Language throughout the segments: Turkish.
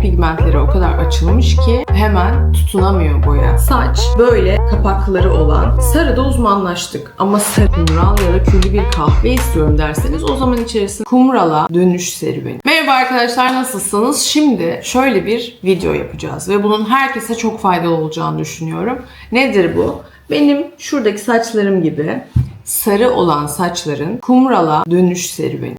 pigmentleri o kadar açılmış ki hemen tutunamıyor boya. Saç böyle kapakları olan sarıda uzmanlaştık ama sarı kumral ya da küllü bir kahve istiyorum derseniz o zaman içerisinde kumrala dönüş serüveni. Merhaba arkadaşlar nasılsınız? Şimdi şöyle bir video yapacağız ve bunun herkese çok faydalı olacağını düşünüyorum. Nedir bu? Benim şuradaki saçlarım gibi sarı olan saçların kumrala dönüş serüveni.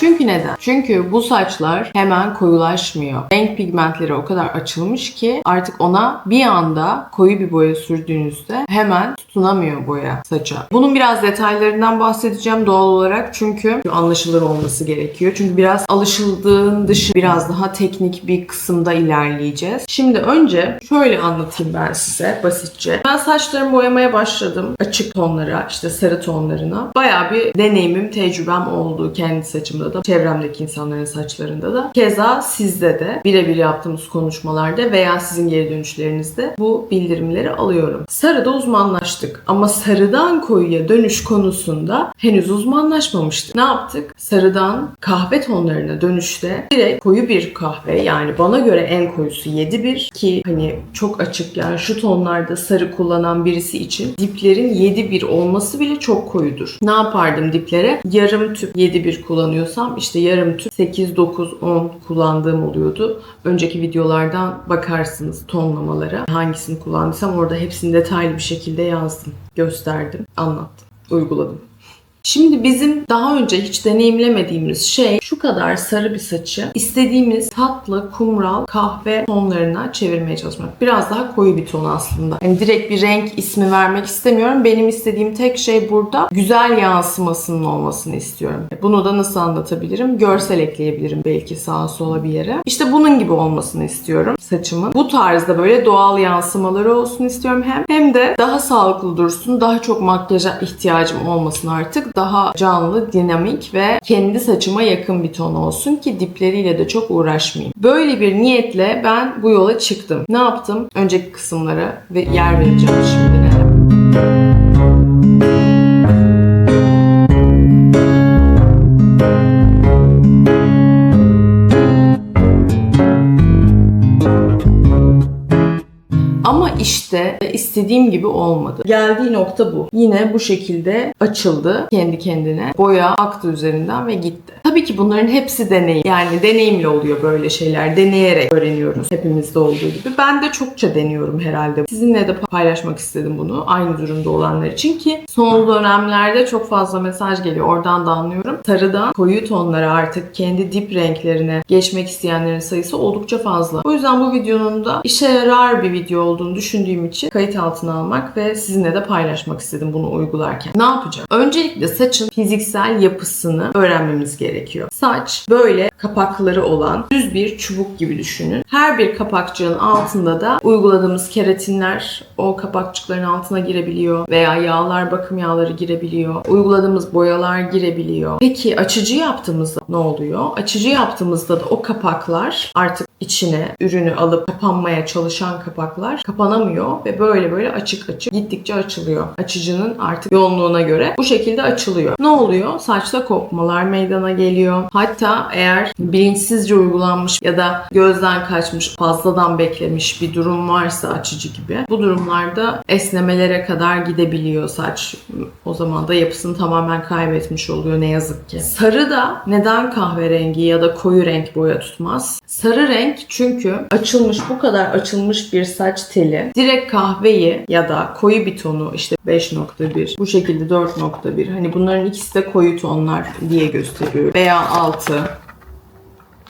Çünkü neden? Çünkü bu saçlar hemen koyulaşmıyor. Renk pigmentleri o kadar açılmış ki artık ona bir anda koyu bir boya sürdüğünüzde hemen tutunamıyor boya saça. Bunun biraz detaylarından bahsedeceğim doğal olarak çünkü anlaşılır olması gerekiyor. Çünkü biraz alışıldığın dışı biraz daha teknik bir kısımda ilerleyeceğiz. Şimdi önce şöyle anlatayım ben size basitçe. Ben saçlarımı boyamaya başladım. Açık tonlara, işte sarı tonlarına. Bayağı bir deneyimim, tecrübem oldu kendi saçımda da, çevremdeki insanların saçlarında da. Keza sizde de birebir yaptığımız konuşmalarda veya sizin geri dönüşlerinizde bu bildirimleri alıyorum. Sarıda uzmanlaştık ama sarıdan koyuya dönüş konusunda henüz uzmanlaşmamıştık. Ne yaptık? Sarıdan kahve tonlarına dönüşte direkt koyu bir kahve yani bana göre en koyusu 7-1 ki hani çok açık yani şu tonlarda sarı kullanan birisi için diplerin 7-1 olması bile çok koyudur. Ne yapardım diplere? Yarım tüp 7-1 kullanıyorsam işte yarım tüp 8-9-10 kullandığım oluyordu. Önceki videolardan bakarsınız tonlamalara. Hangisini kullandıysam orada hepsini detaylı bir şekilde yazdım, gösterdim, anlattım, uyguladım. Şimdi bizim daha önce hiç deneyimlemediğimiz şey şu kadar sarı bir saçı istediğimiz tatlı, kumral, kahve tonlarına çevirmeye çalışmak. Biraz daha koyu bir ton aslında. Yani direkt bir renk ismi vermek istemiyorum. Benim istediğim tek şey burada güzel yansımasının olmasını istiyorum. Bunu da nasıl anlatabilirim? Görsel ekleyebilirim belki sağa sola bir yere. İşte bunun gibi olmasını istiyorum saçımın. Bu tarzda böyle doğal yansımaları olsun istiyorum hem. Hem de daha sağlıklı dursun, daha çok makyaja ihtiyacım olmasın artık daha canlı, dinamik ve kendi saçıma yakın bir ton olsun ki dipleriyle de çok uğraşmayayım. Böyle bir niyetle ben bu yola çıktım. Ne yaptım? Önceki kısımlara ve yer vereceğim şimdi ne? İşte istediğim gibi olmadı. Geldiği nokta bu. Yine bu şekilde açıldı kendi kendine. Boya aktı üzerinden ve gitti. Tabii ki bunların hepsi deneyim. Yani deneyimle oluyor böyle şeyler. Deneyerek öğreniyoruz. Hepimizde olduğu gibi. Ben de çokça deniyorum herhalde. Sizinle de paylaşmak istedim bunu. Aynı durumda olanlar için ki son dönemlerde çok fazla mesaj geliyor. Oradan da anlıyorum. Sarıdan koyu tonlara artık kendi dip renklerine geçmek isteyenlerin sayısı oldukça fazla. O yüzden bu videonun da işe yarar bir video olduğunu düşündüğüm için kayıt altına almak ve sizinle de paylaşmak istedim bunu uygularken. Ne yapacağım? Öncelikle saçın fiziksel yapısını öğrenmemiz gerekiyor. Saç böyle kapakları olan düz bir çubuk gibi düşünün. Her bir kapakçığın altında da uyguladığımız keratinler o kapakçıkların altına girebiliyor veya yağlar, bakım yağları girebiliyor. Uyguladığımız boyalar girebiliyor. Peki açıcı yaptığımızda ne oluyor? Açıcı yaptığımızda da o kapaklar artık içine ürünü alıp kapanmaya çalışan kapaklar kapanamıyor ve böyle böyle açık açık gittikçe açılıyor. Açıcının artık yoğunluğuna göre bu şekilde açılıyor. Ne oluyor? Saçta kopmalar meydana geliyor. Hatta eğer bilinçsizce uygulanmış ya da gözden kaçmış, fazladan beklemiş bir durum varsa açıcı gibi bu durumlarda esnemelere kadar gidebiliyor saç. O zaman da yapısını tamamen kaybetmiş oluyor ne yazık ki. Sarı da neden kahverengi ya da koyu renk boya tutmaz? Sarı renk çünkü açılmış bu kadar açılmış bir saç teli direkt kahveyi ya da koyu bir tonu işte 5.1 bu şekilde 4.1 hani bunların ikisi de koyu tonlar diye gösteriyor veya 6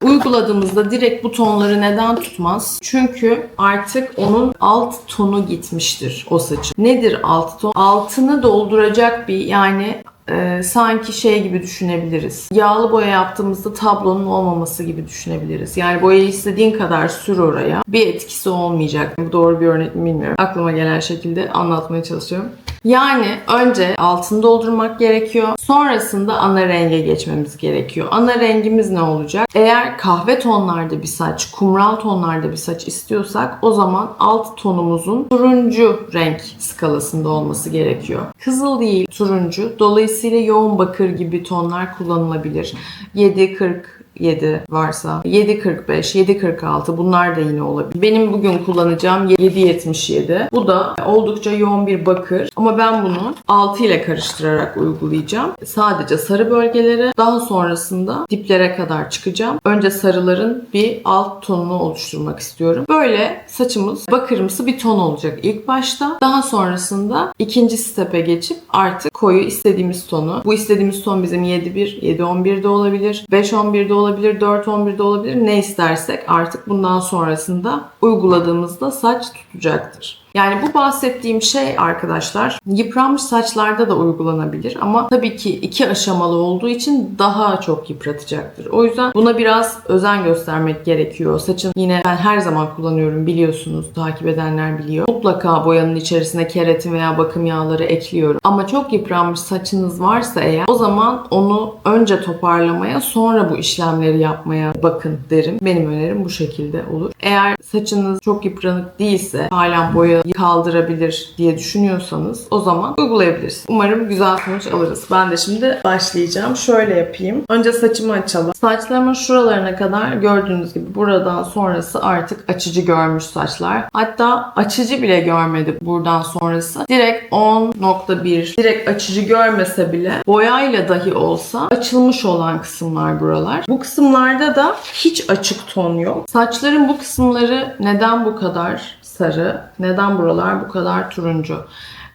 Uyguladığımızda direkt bu tonları neden tutmaz? Çünkü artık onun alt tonu gitmiştir o saçın. Nedir alt ton? Altını dolduracak bir yani e, sanki şey gibi düşünebiliriz. Yağlı boya yaptığımızda tablonun olmaması gibi düşünebiliriz. Yani boyayı istediğin kadar sür oraya. Bir etkisi olmayacak. Bu doğru bir örnek mi bilmiyorum. Aklıma gelen şekilde anlatmaya çalışıyorum. Yani önce altını doldurmak gerekiyor. Sonrasında ana renge geçmemiz gerekiyor. Ana rengimiz ne olacak? Eğer kahve tonlarda bir saç, kumral tonlarda bir saç istiyorsak o zaman alt tonumuzun turuncu renk skalasında olması gerekiyor. Kızıl değil, turuncu. Dolayısıyla yoğun bakır gibi tonlar kullanılabilir. 7-40 7 varsa 7.45, 7.46 bunlar da yine olabilir. Benim bugün kullanacağım 7.77. Bu da oldukça yoğun bir bakır ama ben bunu 6 ile karıştırarak uygulayacağım. Sadece sarı bölgelere daha sonrasında diplere kadar çıkacağım. Önce sarıların bir alt tonunu oluşturmak istiyorum. Böyle saçımız bakırımsı bir ton olacak ilk başta. Daha sonrasında ikinci stepe geçip artık koyu istediğimiz tonu. Bu istediğimiz ton bizim 7.1, 7.11'de olabilir, 5.11'de olabilir, 4.11'de olabilir. Ne istersek artık bundan sonrasında uyguladığımızda saç tutacaktır. Yani bu bahsettiğim şey arkadaşlar yıpranmış saçlarda da uygulanabilir ama tabii ki iki aşamalı olduğu için daha çok yıpratacaktır. O yüzden buna biraz özen göstermek gerekiyor. Saçın yine ben her zaman kullanıyorum biliyorsunuz takip edenler biliyor. Mutlaka boyanın içerisine keratin veya bakım yağları ekliyorum. Ama çok yıpranmış saçınız varsa eğer o zaman onu önce toparlamaya sonra bu işlemleri yapmaya bakın derim. Benim önerim bu şekilde olur. Eğer saçınız çok yıpranık değilse halen boya kaldırabilir diye düşünüyorsanız o zaman uygulayabilirsiniz. Umarım güzel sonuç alırız. Ben de şimdi başlayacağım. Şöyle yapayım. Önce saçımı açalım. Saçlarımın şuralarına kadar gördüğünüz gibi buradan sonrası artık açıcı görmüş saçlar. Hatta açıcı bile görmedi buradan sonrası. Direkt 10.1 direkt açıcı görmese bile boyayla dahi olsa açılmış olan kısımlar buralar. Bu kısımlarda da hiç açık ton yok. Saçların bu kısımları neden bu kadar sarı. Neden buralar bu kadar turuncu?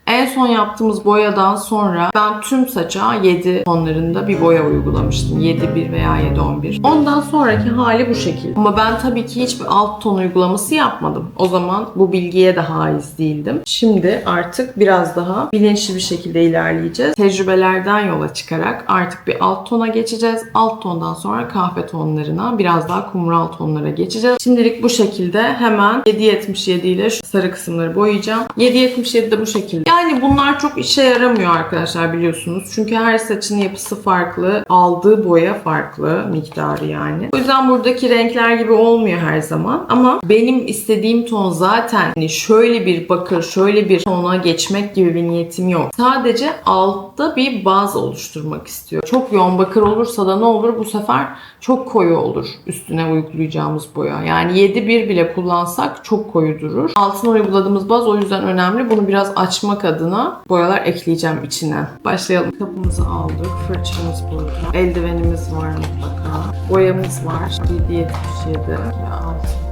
En son yaptığımız boyadan sonra ben tüm saça 7 tonlarında bir boya uygulamıştım. 7.1 veya 7.11. Ondan sonraki hali bu şekilde. Ama ben tabii ki hiçbir alt ton uygulaması yapmadım. O zaman bu bilgiye de haiz değildim. Şimdi artık biraz daha bilinçli bir şekilde ilerleyeceğiz. Tecrübelerden yola çıkarak artık bir alt tona geçeceğiz. Alt tondan sonra kahve tonlarına, biraz daha kumral tonlara geçeceğiz. Şimdilik bu şekilde hemen 7.77 ile şu sarı kısımları boyayacağım. 7.77 de bu şekilde. Yani bunlar çok işe yaramıyor arkadaşlar biliyorsunuz. Çünkü her saçın yapısı farklı. Aldığı boya farklı miktarı yani. O yüzden buradaki renkler gibi olmuyor her zaman. Ama benim istediğim ton zaten hani şöyle bir bakır, şöyle bir tona geçmek gibi bir niyetim yok. Sadece altta bir baz oluşturmak istiyorum. Çok yoğun bakır olursa da ne olur? Bu sefer çok koyu olur üstüne uygulayacağımız boya. Yani 7-1 bile kullansak çok koyu durur. Altına uyguladığımız baz o yüzden önemli. Bunu biraz açmak adına boyalar ekleyeceğim içine. Başlayalım. Kapımızı aldık. Fırçamız burada. Eldivenimiz var mutlaka. Boyamız var. 777 ve 6.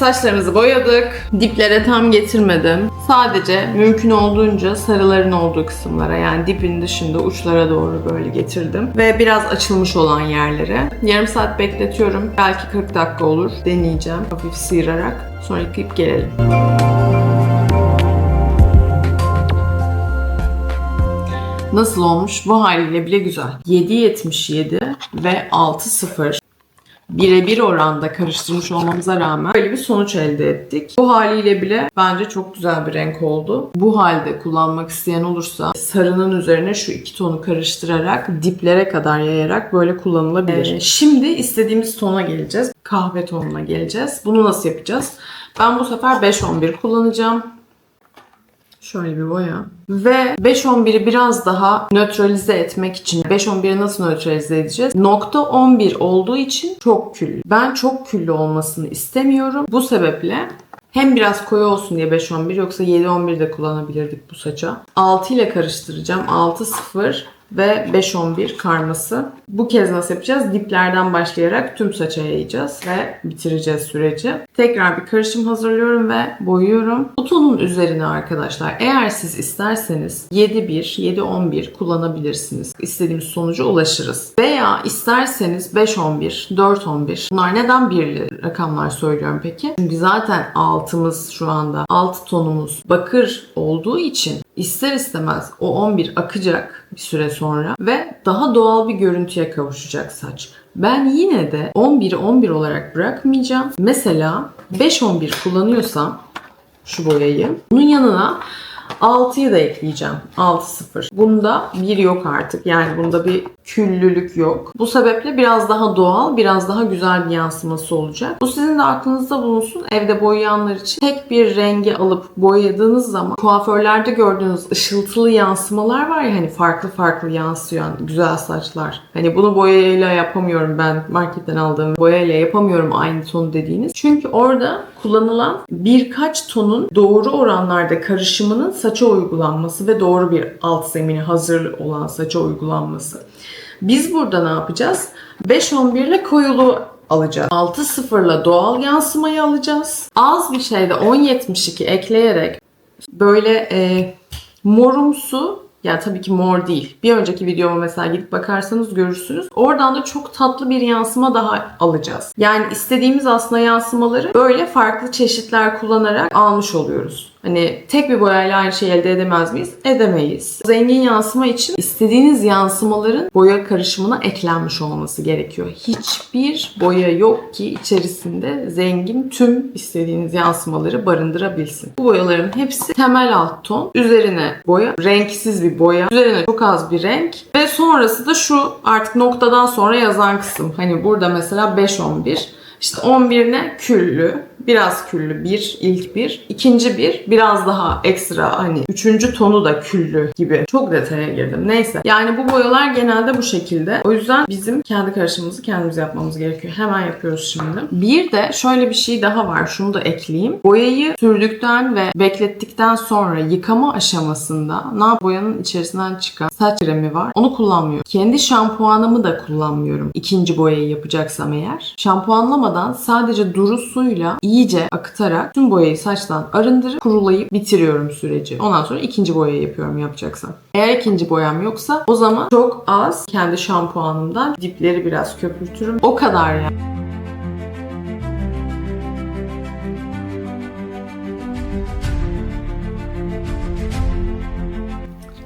saçlarımızı boyadık. Diplere tam getirmedim. Sadece mümkün olduğunca sarıların olduğu kısımlara yani dipin dışında uçlara doğru böyle getirdim. Ve biraz açılmış olan yerlere. Yarım saat bekletiyorum. Belki 40 dakika olur. Deneyeceğim. Hafif sıyırarak. Sonra yıkayıp gelelim. Nasıl olmuş? Bu haliyle bile güzel. 7.77 ve 6.0 birebir oranda karıştırmış olmamıza rağmen böyle bir sonuç elde ettik. Bu haliyle bile bence çok güzel bir renk oldu. Bu halde kullanmak isteyen olursa sarının üzerine şu iki tonu karıştırarak diplere kadar yayarak böyle kullanılabilir. Ee, şimdi istediğimiz tona geleceğiz. Kahve tonuna geleceğiz. Bunu nasıl yapacağız? Ben bu sefer 5-11 kullanacağım. Şöyle bir boya. Ve 5-11'i biraz daha nötralize etmek için 5-11'i nasıl nötralize edeceğiz? Nokta 11 olduğu için çok küllü. Ben çok küllü olmasını istemiyorum. Bu sebeple hem biraz koyu olsun diye 5-11 yoksa 7-11 de kullanabilirdik bu saça. 6 ile karıştıracağım. 6-0 ve 5-11 karması. Bu kez nasıl yapacağız? Diplerden başlayarak tüm saça yayacağız ve bitireceğiz süreci. Tekrar bir karışım hazırlıyorum ve boyuyorum. Bu tonun üzerine arkadaşlar eğer siz isterseniz 7-1, 7-11 kullanabilirsiniz. İstediğimiz sonuca ulaşırız. Veya isterseniz 5-11, 4-11. Bunlar neden birli rakamlar söylüyorum peki? Çünkü zaten altımız şu anda, alt tonumuz bakır olduğu için ister istemez o 11 akacak bir süre sonra ve daha doğal bir görüntüye kavuşacak saç. Ben yine de 11'i 11 olarak bırakmayacağım. Mesela 5-11 kullanıyorsam şu boyayı bunun yanına 6'yı da ekleyeceğim. 6-0. Bunda bir yok artık. Yani bunda bir küllülük yok. Bu sebeple biraz daha doğal, biraz daha güzel bir yansıması olacak. Bu sizin de aklınızda bulunsun. Evde boyayanlar için tek bir rengi alıp boyadığınız zaman kuaförlerde gördüğünüz ışıltılı yansımalar var ya hani farklı farklı yansıyan güzel saçlar. Hani bunu boyayla yapamıyorum ben marketten aldığım boyayla yapamıyorum aynı ton dediğiniz. Çünkü orada kullanılan birkaç tonun doğru oranlarda karışımının saça uygulanması ve doğru bir alt zemini hazır olan saça uygulanması. Biz burada ne yapacağız? 5-11 ile koyulu alacağız. 6-0 ile doğal yansımayı alacağız. Az bir şeyde 10-72 ekleyerek böyle e, morumsu yani tabii ki mor değil. Bir önceki videoma mesela gidip bakarsanız görürsünüz. Oradan da çok tatlı bir yansıma daha alacağız. Yani istediğimiz aslında yansımaları böyle farklı çeşitler kullanarak almış oluyoruz. Hani tek bir boyayla aynı şeyi elde edemez miyiz? Edemeyiz. Zengin yansıma için istediğiniz yansımaların boya karışımına eklenmiş olması gerekiyor. Hiçbir boya yok ki içerisinde zengin tüm istediğiniz yansımaları barındırabilsin. Bu boyaların hepsi temel alt ton. Üzerine boya, renksiz bir boya. Üzerine çok az bir renk. Ve sonrası da şu artık noktadan sonra yazan kısım. Hani burada mesela 5-11. İşte 11 ne? Küllü. Biraz küllü bir, ilk bir. ikinci bir, biraz daha ekstra hani üçüncü tonu da küllü gibi. Çok detaya girdim. Neyse. Yani bu boyalar genelde bu şekilde. O yüzden bizim kendi karışımımızı kendimiz yapmamız gerekiyor. Hemen yapıyoruz şimdi. Bir de şöyle bir şey daha var. Şunu da ekleyeyim. Boyayı sürdükten ve beklettikten sonra yıkama aşamasında ne boyanın içerisinden çıkan saç kremi var. Onu kullanmıyorum. Kendi şampuanımı da kullanmıyorum. İkinci boyayı yapacaksam eğer. Şampuanlamadan sadece duru suyla iyice akıtarak tüm boyayı saçtan arındırıp kurulayıp bitiriyorum süreci. Ondan sonra ikinci boyayı yapıyorum yapacaksam. Eğer ikinci boyam yoksa o zaman çok az kendi şampuanımdan dipleri biraz köpürtürüm. O kadar yani.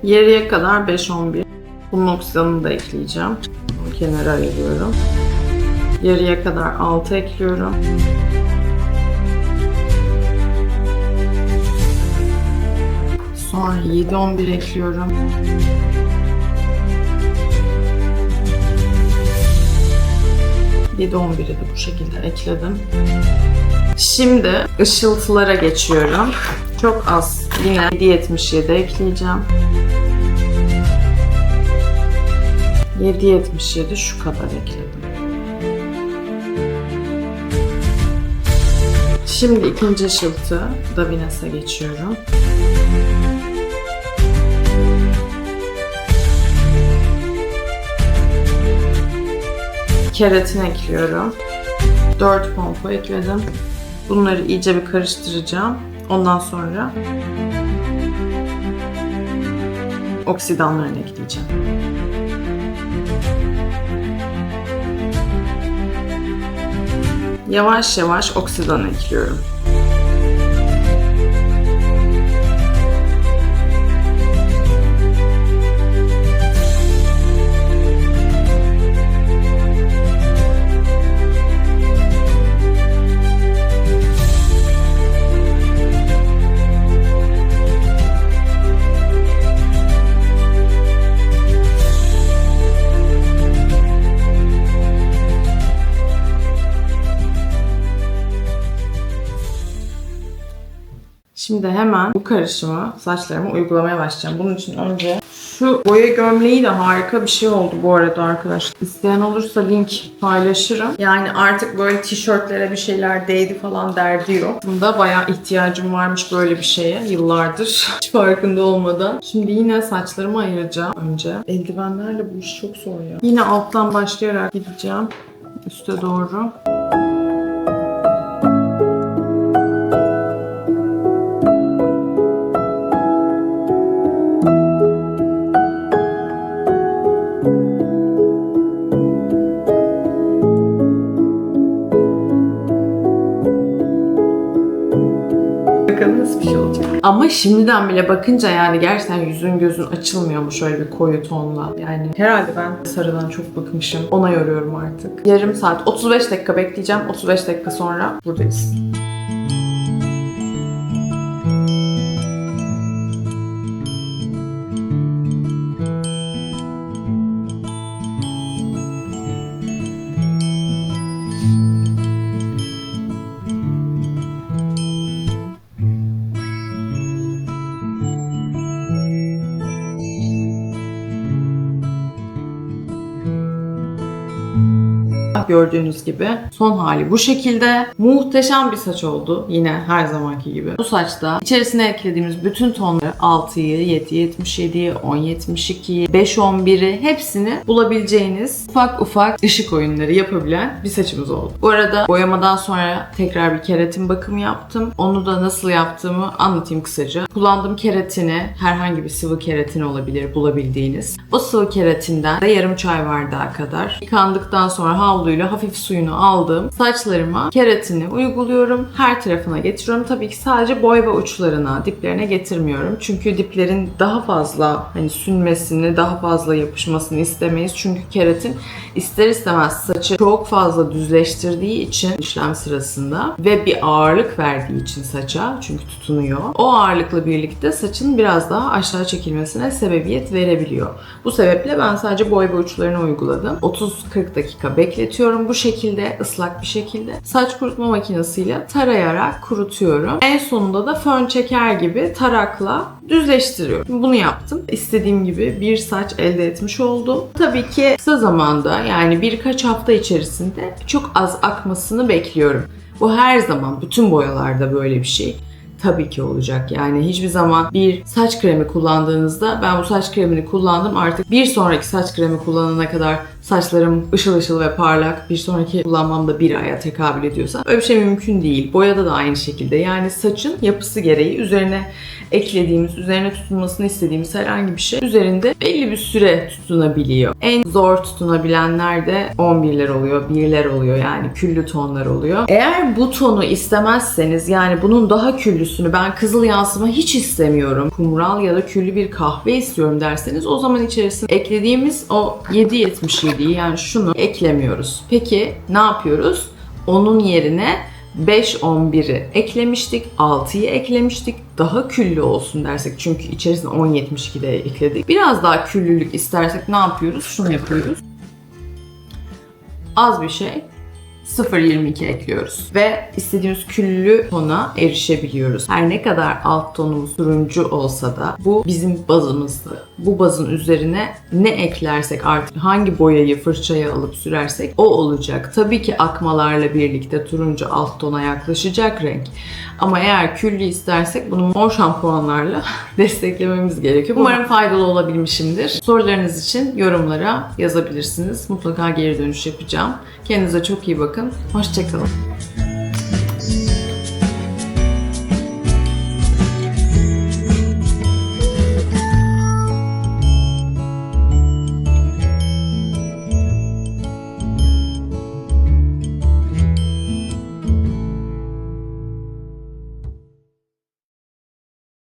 Yarıya kadar 5-11. Bunun oksidanını da ekleyeceğim. Kenara ayırıyorum. Yarıya kadar 6 ekliyorum. Sonra 7-11 ekliyorum. Yedi on biri de bu şekilde ekledim. Şimdi ışıltılara geçiyorum. Çok az. Yine 7.77 ekleyeceğim. 7.77 şu kadar ekledim. Şimdi ikinci ışıltı Davines'e geçiyorum. Keratin ekliyorum. 4 pompa ekledim. Bunları iyice bir karıştıracağım. Ondan sonra oksidanlarını ekleyeceğim. Yavaş yavaş oksidan ekliyorum. Hemen bu karışımı saçlarıma uygulamaya başlayacağım. Bunun için önce şu boya gömleği de harika bir şey oldu bu arada arkadaşlar. İsteyen olursa link paylaşırım. Yani artık böyle tişörtlere bir şeyler değdi falan derdi yok. Bunda bayağı ihtiyacım varmış böyle bir şeye yıllardır. Hiç farkında olmadan. Şimdi yine saçlarımı ayıracağım önce. Eldivenlerle bu iş çok zor ya. Yine alttan başlayarak gideceğim üste doğru. Ama şimdiden bile bakınca yani gerçekten yüzün gözün açılmıyor mu şöyle bir koyu tonla. Yani herhalde ben sarıdan çok bıkmışım. Ona yoruyorum artık. Yarım saat, 35 dakika bekleyeceğim. 35 dakika sonra buradayız. Gördüğünüz gibi son hali bu şekilde. Muhteşem bir saç oldu. Yine her zamanki gibi. Bu saçta içerisine eklediğimiz bütün tonları 6'yı, 7'yi, 77'yi, 10, 72'yi, 5, 11'i hepsini bulabileceğiniz ufak ufak ışık oyunları yapabilen bir saçımız oldu. Bu arada boyamadan sonra tekrar bir keratin bakımı yaptım. Onu da nasıl yaptığımı anlatayım kısaca. Kullandığım keratini herhangi bir sıvı keratin olabilir bulabildiğiniz. O sıvı keratinden de yarım çay bardağı kadar yıkandıktan sonra havluyla hafif suyunu aldım. Saçlarıma keratini uyguluyorum. Her tarafına getiriyorum. Tabii ki sadece boy ve uçlarına, diplerine getirmiyorum. Çünkü diplerin daha fazla hani sünmesini, daha fazla yapışmasını istemeyiz. Çünkü keratin ister istemez saçı çok fazla düzleştirdiği için işlem sırasında ve bir ağırlık verdiği için saça çünkü tutunuyor. O ağırlıkla birlikte saçın biraz daha aşağı çekilmesine sebebiyet verebiliyor. Bu sebeple ben sadece boy ve uçlarına uyguladım. 30-40 dakika bekletiyorum bu şekilde ıslak bir şekilde. Saç kurutma makinesiyle tarayarak kurutuyorum. En sonunda da fön çeker gibi tarakla düzleştiriyorum. Bunu yaptım. İstediğim gibi bir saç elde etmiş oldum. Tabii ki kısa zamanda yani birkaç hafta içerisinde çok az akmasını bekliyorum. Bu her zaman bütün boyalarda böyle bir şey tabii ki olacak. Yani hiçbir zaman bir saç kremi kullandığınızda ben bu saç kremini kullandım artık bir sonraki saç kremi kullanana kadar saçlarım ışıl ışıl ve parlak bir sonraki kullanmamda bir aya tekabül ediyorsa öyle bir şey mümkün değil. Boyada da aynı şekilde. Yani saçın yapısı gereği üzerine eklediğimiz, üzerine tutunmasını istediğimiz herhangi bir şey üzerinde belli bir süre tutunabiliyor. En zor tutunabilenler de 11'ler oluyor, 1'ler oluyor yani küllü tonlar oluyor. Eğer bu tonu istemezseniz yani bunun daha küllüsünü ben kızıl yansıma hiç istemiyorum. Kumral ya da küllü bir kahve istiyorum derseniz o zaman içerisine eklediğimiz o 7.77'yi yani şunu eklemiyoruz. Peki ne yapıyoruz? Onun yerine 5-11'i eklemiştik, 6'yı eklemiştik. Daha küllü olsun dersek çünkü içerisine 10-72 de ekledik. Biraz daha küllülük istersek ne yapıyoruz? Şunu yapıyoruz. Az bir şey 0.22 ekliyoruz ve istediğimiz küllü tona erişebiliyoruz. Her ne kadar alt tonumuz turuncu olsa da bu bizim bazımızdı. Bu bazın üzerine ne eklersek artık hangi boyayı fırçaya alıp sürersek o olacak. Tabii ki akmalarla birlikte turuncu alt tona yaklaşacak renk. Ama eğer küllü istersek bunu mor şampuanlarla desteklememiz gerekiyor. Umarım faydalı olabilmişimdir. Sorularınız için yorumlara yazabilirsiniz. Mutlaka geri dönüş yapacağım. Kendinize çok iyi bakın. Hoşçakalın.